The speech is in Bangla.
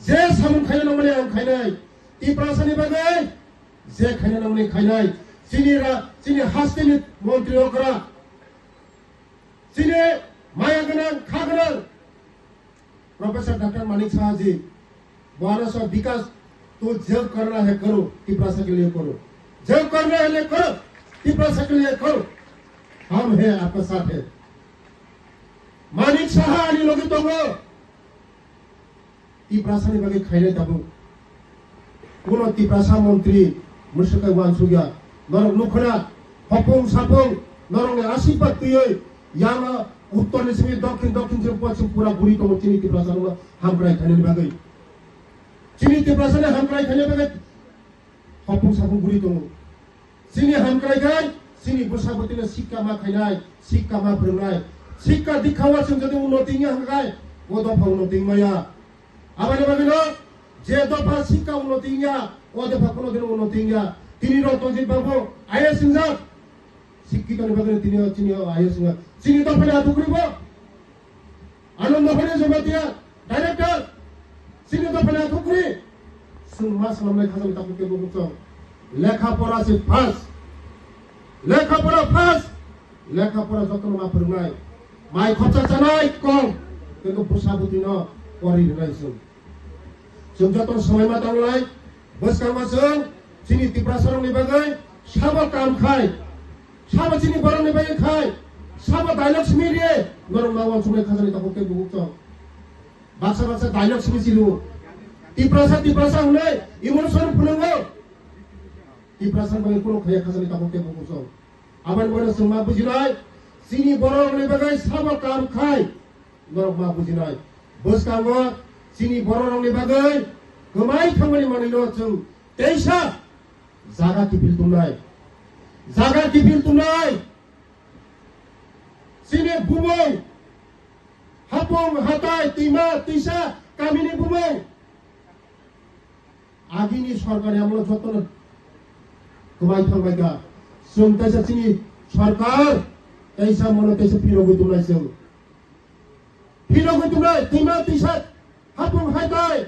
जे सामुं खायनो नांगौनि आं खायनाय तिप्रासानि बागै जे खायनो नांगौनि खायनाय, जोंनि जोंनि मन्त्रि अग्रा जोंनि माया गोनां, खा प्रोफेसर डॉक्टर मानिक शाह जी बारह सौ विकास तो जब करना है करो तिप्रासा के लिए करो। जब करना है ले करो तिप्रासा के लिए करो। हम है आपका साथ है। मानिक शाह लोग तो ती प्रासाने मागे खायले ताबू कोण ती प्रासा मंत्री मुशका वान सुग्या नरक लुखना हपंग सापंग नरंग आशीर्वाद तुयो याना উত্তর নিশিমি দক্ষিণ দক্ষিণ যে পশ্চিম পুরা বুড়ি কম চিনি তিপ্রাসান হামরাই খাইলে বাগে চিনি তিপ্রাসানে হামরাই খাইলে বাগে হপং সাপং বুড়ি কম চিনি হামরাই গাই চিনি বসাবতিনে শিক্ষা মা খাইনাই শিক্ষা মা ফেরনাই শিক্ষা দীক্ষা ওয়াসিম যদি উন্নতি হামরাই, ও দফা উন্নতি মায়া। আবার ভাবিল যে দফা শিক্ষা উন্নতি ইঙ্গা ও দফা কোনোদিন উন্নতি ইঙ্গা তিনি রতনজিৎ বাবু, আইএস ইঞ্জার শিক্ষিত নির্বাচনে তিনি চিনি আইএস ইঞ্জার চিনি দফারে হাত উকরিব আনন্দ ফলে জমাতিয়া ডাইরেক্টর চিনি দফারে হাত উকরি সুনমা সামনে খাজল তাপুকে বকুত লেখাপড়া সে ফাঁস লেখাপড়া ফাঁস লেখাপড়া যত্ন না ফেরনাই মাই খরচা চানাই কম। কিন্তু পোষাবুতি ন করি রাইছুন जों जों जतन समय मा दांलाय बोसकामा जों जोंनि तिप्रासारंनि बागै साबा काम खाय साबा जोंनि बरंनि बागै खाय साबा डायलग सिमिरिये नरम मावान संनाय खाजानि ताखौ के बुक बाक्सा बाक्सा डायलग सिमिसिलु तिप्रासा तिप्रासा हनै इमोसन फुनंगो तिप्रासा बागै कोनो खाया खाजानि ताखौ के बुक आबान बनो जों मा बुजिनाय जोंनि बरंनि बागै साबा काम खाय नरम मा बुजिनाय बोसकामा जोंनि बर' रावनि बागै गोमाय खामानि मावनायल' जों दैसा जागा गिबिल दुमनाय जागा गिबिल दुमनाय जोंनि बुमै हापं हाताय दैमा दैसा गामिनि बुमै आगिनि सरकारि আমল যতন गोमाय थांबायगा जों दैसा जोंनि सरकार दैसा मनो दैसा फिरगो दुमनाय जों फिरगो दुमनाय दैमा दैसा hatung hatai